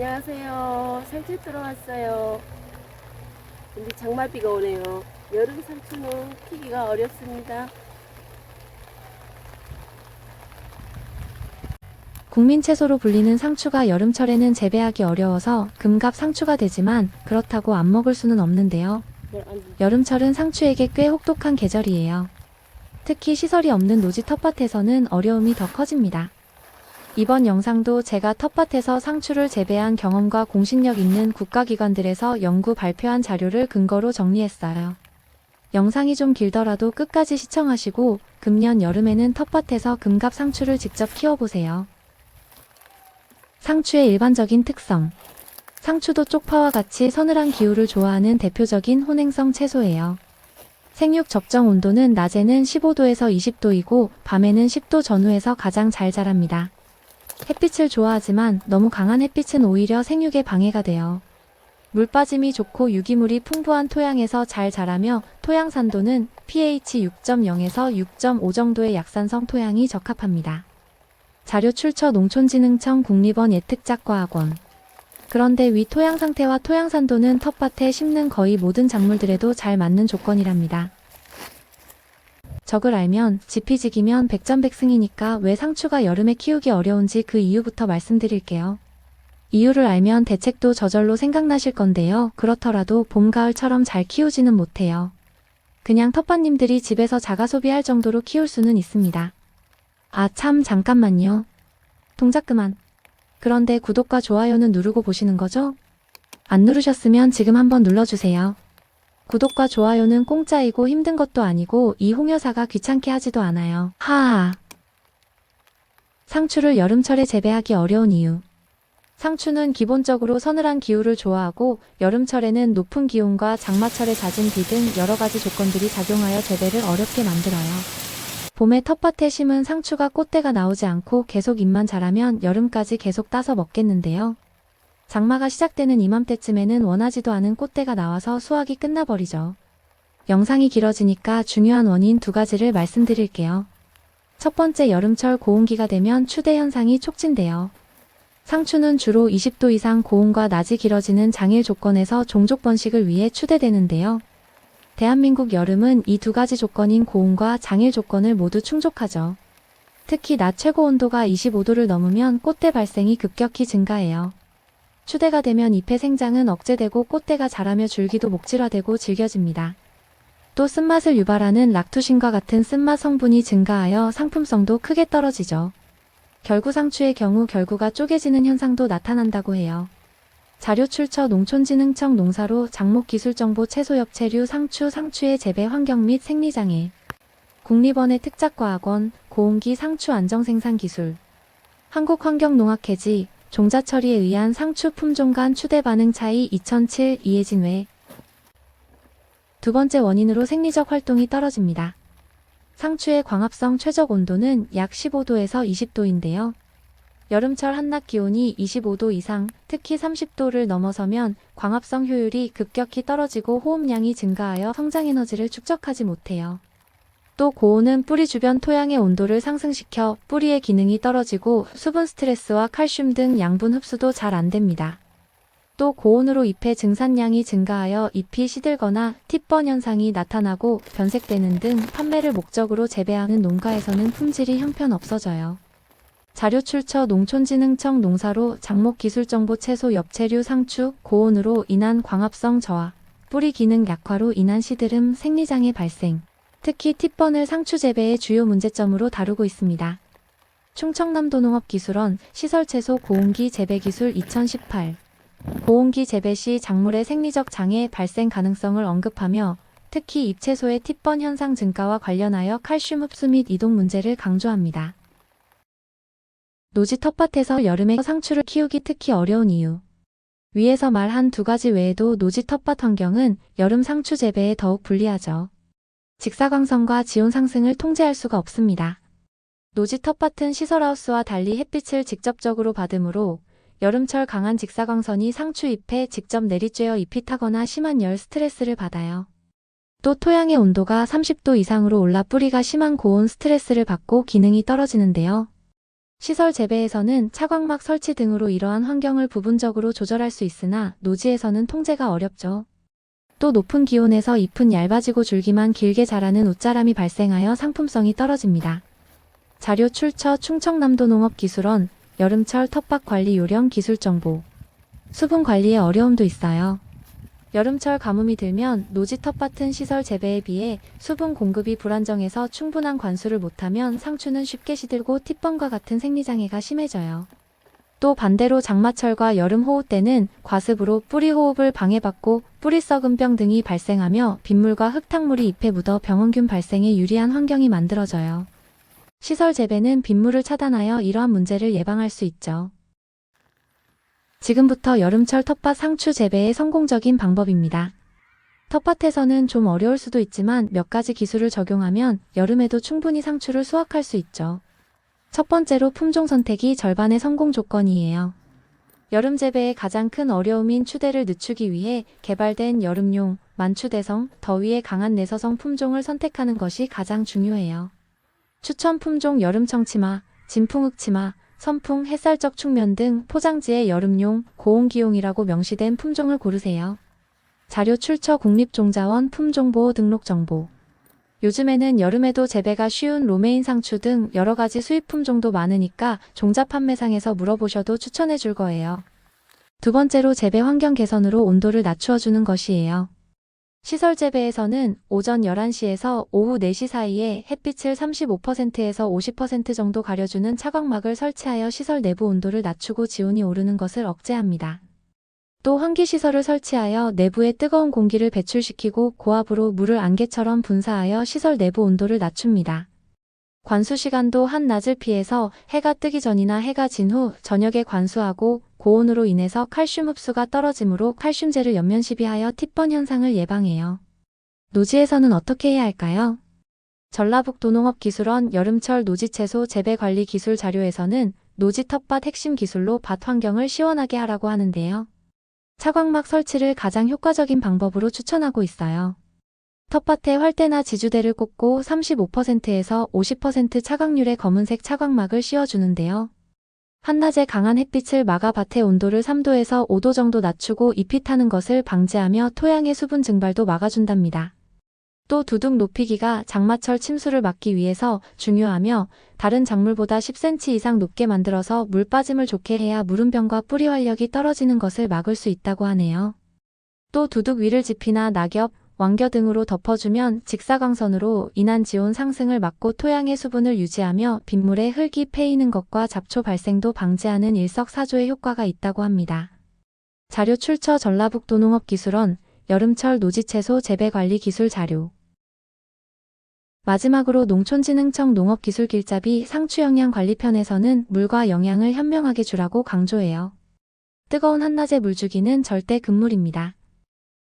안녕하세요. 산책 들어왔어요. 근데 장마비가 오네요. 여름 상추는 키기가 어렵습니다. 국민 채소로 불리는 상추가 여름철에는 재배하기 어려워서 금갑 상추가 되지만 그렇다고 안 먹을 수는 없는데요. 네, 안- 여름철은 상추에게 꽤 혹독한 계절이에요. 특히 시설이 없는 노지 텃밭에서는 어려움이 더 커집니다. 이번 영상도 제가 텃밭에서 상추를 재배한 경험과 공신력 있는 국가기관들에서 연구 발표한 자료를 근거로 정리했어요. 영상이 좀 길더라도 끝까지 시청하시고 금년 여름에는 텃밭에서 금갑 상추를 직접 키워보세요. 상추의 일반적인 특성. 상추도 쪽파와 같이 서늘한 기후를 좋아하는 대표적인 혼행성 채소예요. 생육 적정 온도는 낮에는 15도에서 20도이고 밤에는 10도 전후에서 가장 잘 자랍니다. 햇빛을 좋아하지만 너무 강한 햇빛은 오히려 생육에 방해가 돼요. 물 빠짐이 좋고 유기물이 풍부한 토양에서 잘 자라며 토양 산도는 pH 6.0에서 6.5 정도의 약산성 토양이 적합합니다. 자료 출처 농촌진흥청 국립원 예특작과학원 그런데 위 토양 상태와 토양 산도는 텃밭에 심는 거의 모든 작물들에도 잘 맞는 조건이랍니다. 적을 알면 지피지기면 백전백승이니까 왜 상추가 여름에 키우기 어려운지 그 이유부터 말씀드릴게요. 이유를 알면 대책도 저절로 생각나실 건데요. 그렇더라도 봄, 가을처럼 잘 키우지는 못해요. 그냥 텃밭님들이 집에서 자가 소비할 정도로 키울 수는 있습니다. 아, 참, 잠깐만요. 동작 그만. 그런데 구독과 좋아요는 누르고 보시는 거죠? 안 누르셨으면 지금 한번 눌러주세요. 구독과 좋아요는 공짜이고 힘든 것도 아니고 이 홍여사가 귀찮게 하지도 않아요. 하하. 상추를 여름철에 재배하기 어려운 이유. 상추는 기본적으로 서늘한 기후를 좋아하고 여름철에는 높은 기온과 장마철의 잦은 비 등 여러 가지 조건들이 작용하여 재배를 어렵게 만들어요. 봄에 텃밭에 심은 상추가 꽃대가 나오지 않고 계속 잎만 자라면 여름까지 계속 따서 먹겠는데요. 장마가 시작되는 이맘때쯤에는 원하지도 않은 꽃대가 나와서 수확이 끝나버리죠. 영상이 길어지니까 중요한 원인 두 가지를 말씀드릴게요. 첫 번째 여름철 고온기가 되면 추대 현상이 촉진돼요. 상추는 주로 20도 이상 고온과 낮이 길어지는 장일 조건에서 종족 번식을 위해 추대되는데요. 대한민국 여름은 이 두 가지 조건인 고온과 장일 조건을 모두 충족하죠. 특히 낮 최고 온도가 25도를 넘으면 꽃대 발생이 급격히 증가해요. 추대가 되면 잎의 생장은 억제되고 꽃대가 자라며 줄기도 목질화되고 질겨집니다. 또 쓴맛을 유발하는 락투신과 같은 쓴맛 성분이 증가하여 상품성도 크게 떨어지죠. 결구 상추의 경우 결구가 쪼개지는 현상도 나타난다고 해요. 자료 출처 농촌진흥청 농사로 장목기술정보 채소엽채류 상추 상추의 재배 환경 및 생리장애 국립원의 특작과학원 고온기 상추 안정생산기술 한국환경농학회지 종자 처리에 의한 상추 품종 간 추대 반응 차이 2007 이혜진 외. 두 번째 원인으로 생리적 활동이 떨어집니다. 상추의 광합성 최적 온도는 약 15도에서 20도인데요. 여름철 한낮 기온이 25도 이상, 특히 30도를 넘어서면 광합성 효율이 급격히 떨어지고 호흡량이 증가하여 성장 에너지를 축적하지 못해요. 또 고온은 뿌리 주변 토양의 온도를 상승시켜 뿌리의 기능이 떨어지고 수분 스트레스와 칼슘 등 양분 흡수도 잘 안 됩니다. 또 고온으로 잎의 증산량이 증가하여 잎이 시들거나 팁번 현상이 나타나고 변색되는 등 판매를 목적으로 재배하는 농가에서는 품질이 형편없어져요. 자료 출처 농촌진흥청 농사로 장목기술정보 채소 엽채류 상추 고온으로 인한 광합성 저하, 뿌리 기능 약화로 인한 시드름 생리장애 발생, 특히 팁번을 상추 재배의 주요 문제점으로 다루고 있습니다. 충청남도 농업기술원 시설채소 고온기 재배기술 2018 고온기 재배 시 작물의 생리적 장애 발생 가능성을 언급하며 특히 잎채소의 팁번 현상 증가와 관련하여 칼슘 흡수 및 이동 문제를 강조합니다. 노지 텃밭에서 여름에 상추를 키우기 특히 어려운 이유. 위에서 말한 두 가지 외에도 노지 텃밭 환경은 여름 상추 재배에 더욱 불리하죠. 직사광선과 지온 상승을 통제할 수가 없습니다. 노지 텃밭은 시설하우스와 달리 햇빛을 직접적으로 받으므로 여름철 강한 직사광선이 상추 잎에 직접 내리쬐어 잎이 타거나 심한 열 스트레스를 받아요. 또 토양의 온도가 30도 이상으로 올라 뿌리가 심한 고온 스트레스를 받고 기능이 떨어지는데요. 시설 재배에서는 차광막 설치 등으로 이러한 환경을 부분적으로 조절할 수 있으나 노지에서는 통제가 어렵죠. 또 높은 기온에서 잎은 얇아지고 줄기만 길게 자라는 웃자람이 발생하여 상품성이 떨어집니다. 자료 출처 충청남도 농업기술원 여름철 텃밭 관리 요령 기술 정보 수분 관리에 어려움도 있어요. 여름철 가뭄이 들면 노지 텃밭은 시설 재배에 비해 수분 공급이 불안정해서 충분한 관수를 못하면 상추는 쉽게 시들고 티번과 같은 생리장애가 심해져요. 또 반대로 장마철과 여름 호우 때는 과습으로 뿌리 호흡을 방해받고 뿌리 썩은 병 등이 발생하며 빗물과 흙탕물이 잎에 묻어 병원균 발생에 유리한 환경이 만들어져요. 시설 재배는 빗물을 차단하여 이러한 문제를 예방할 수 있죠. 지금부터 여름철 텃밭 상추 재배의 성공적인 방법입니다. 텃밭에서는 좀 어려울 수도 있지만 몇 가지 기술을 적용하면 여름에도 충분히 상추를 수확할 수 있죠. 첫 번째로 품종 선택이 절반의 성공 조건이에요. 여름 재배의 가장 큰 어려움인 추대를 늦추기 위해 개발된 여름용 만추대성, 더위에 강한 내서성 품종을 선택하는 것이 가장 중요해요. 추천 품종 여름 청치마, 진풍흑치마, 선풍, 햇살적 축면 등 포장지에 여름용, 고온기용이라고 명시된 품종을 고르세요. 자료 출처 국립종자원 품종보호 등록 정보. 요즘에는 여름에도 재배가 쉬운 로메인 상추 등 여러 가지 수입 품종도 많으니까 종자 판매상에서 물어보셔도 추천해 줄 거예요. 두 번째로 재배 환경 개선으로 온도를 낮추어 주는 것이에요. 시설 재배에서는 오전 11시에서 오후 4시 사이에 햇빛을 35%에서 50% 정도 가려주는 차광막을 설치하여 시설 내부 온도를 낮추고 지온이 오르는 것을 억제합니다. 또 환기시설을 설치하여 내부에 뜨거운 공기를 배출시키고 고압으로 물을 안개처럼 분사하여 시설 내부 온도를 낮춥니다. 관수 시간도 한낮을 피해서 해가 뜨기 전이나 해가 진 후 저녁에 관수하고 고온으로 인해서 칼슘 흡수가 떨어지므로 칼슘제를 연면 시비하여 팁번 현상을 예방해요. 노지에서는 어떻게 해야 할까요? 전라북도 농업기술원 여름철 노지채소 재배관리 기술 자료에서는 노지 텃밭 핵심 기술로 밭 환경을 시원하게 하라고 하는데요. 차광막 설치를 가장 효과적인 방법으로 추천하고 있어요. 텃밭에 활대나 지주대를 꽂고 35%에서 50% 차광률의 검은색 차광막을 씌워주는데요. 한낮에 강한 햇빛을 막아 밭의 온도를 3도에서 5도 정도 낮추고 잎이 타는 것을 방지하며 토양의 수분 증발도 막아준답니다. 또 두둑 높이기가 장마철 침수를 막기 위해서 중요하며 다른 작물보다 10cm 이상 높게 만들어서 물 빠짐을 좋게 해야 물음병과 뿌리 활력이 떨어지는 것을 막을 수 있다고 하네요. 또 두둑 위를 지피나 낙엽, 왕겨 등으로 덮어주면 직사광선으로 인한 지온 상승을 막고 토양의 수분을 유지하며 빗물에 흙이 패이는 것과 잡초 발생도 방지하는 일석사조의 효과가 있다고 합니다. 자료 출처 전라북도 농업기술원 여름철 노지채소 재배관리 기술 자료 마지막으로 농촌진흥청 농업기술길잡이 상추영양관리편에서는 물과 영양을 현명하게 주라고 강조해요. 뜨거운 한낮의 물주기는 절대 금물입니다.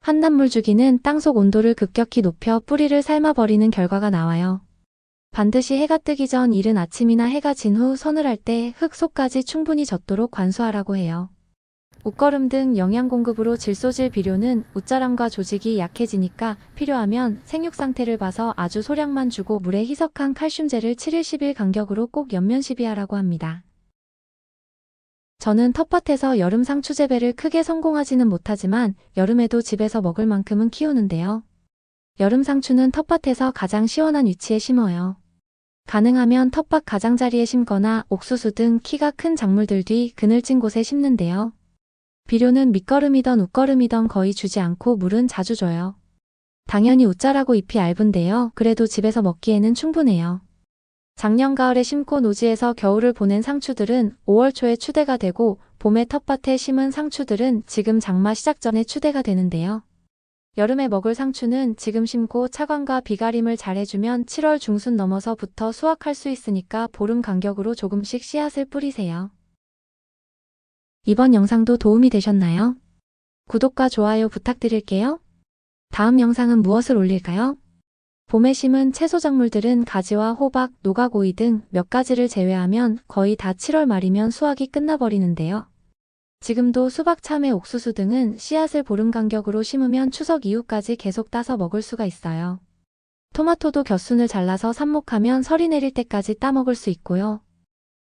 한낮 물주기는 땅속 온도를 급격히 높여 뿌리를 삶아버리는 결과가 나와요. 반드시 해가 뜨기 전 이른 아침이나 해가 진후 서늘할 때 흙 속까지 충분히 젖도록 관수하라고 해요. 옷걸음 등 영양 공급으로 질소질 비료는 웃자람과 조직이 약해지니까 필요하면 생육 상태를 봐서 아주 소량만 주고 물에 희석한 칼슘제를 7일 10일 간격으로 꼭 연면 시비하라고 합니다. 저는 텃밭에서 여름 상추 재배를 크게 성공하지는 못하지만 여름에도 집에서 먹을 만큼은 키우는데요. 여름 상추는 텃밭에서 가장 시원한 위치에 심어요. 가능하면 텃밭 가장자리에 심거나 옥수수 등 키가 큰 작물들 뒤 그늘진 곳에 심는데요. 비료는 밑거름이던 웃거름이던 거의 주지 않고 물은 자주 줘요. 당연히 웃자라고 잎이 얇은데요. 그래도 집에서 먹기에는 충분해요. 작년 가을에 심고 노지에서 겨울을 보낸 상추들은 5월 초에 추대가 되고 봄에 텃밭에 심은 상추들은 지금 장마 시작 전에 추대가 되는데요. 여름에 먹을 상추는 지금 심고 차광과 비가림을 잘 해주면 7월 중순 넘어서부터 수확할 수 있으니까 보름 간격으로 조금씩 씨앗을 뿌리세요. 이번 영상도 도움이 되셨나요? 구독과 좋아요 부탁드릴게요. 다음 영상은 무엇을 올릴까요? 봄에 심은 채소 작물들은 가지와 호박, 노각오이 등 몇 가지를 제외하면 거의 다 7월 말이면 수확이 끝나버리는데요. 지금도 수박, 참외, 옥수수 등은 씨앗을 보름 간격으로 심으면 추석 이후까지 계속 따서 먹을 수가 있어요. 토마토도 곁순을 잘라서 삽목하면 설이 내릴 때까지 따먹을 수 있고요.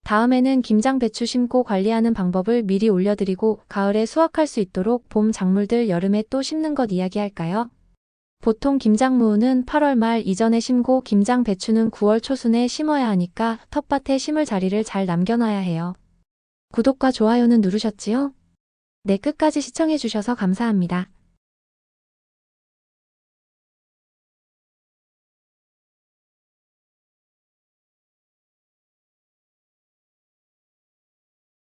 다음에는 김장 배추 심고 관리하는 방법을 미리 올려드리고 가을에 수확할 수 있도록 봄 작물들 여름에 또 심는 것 이야기할까요? 보통 김장무는 8월 말 이전에 심고 김장 배추는 9월 초순에 심어야 하니까 텃밭에 심을 자리를 잘 남겨놔야 해요. 구독과 좋아요는 누르셨지요? 네, 끝까지 시청해주셔서 감사합니다.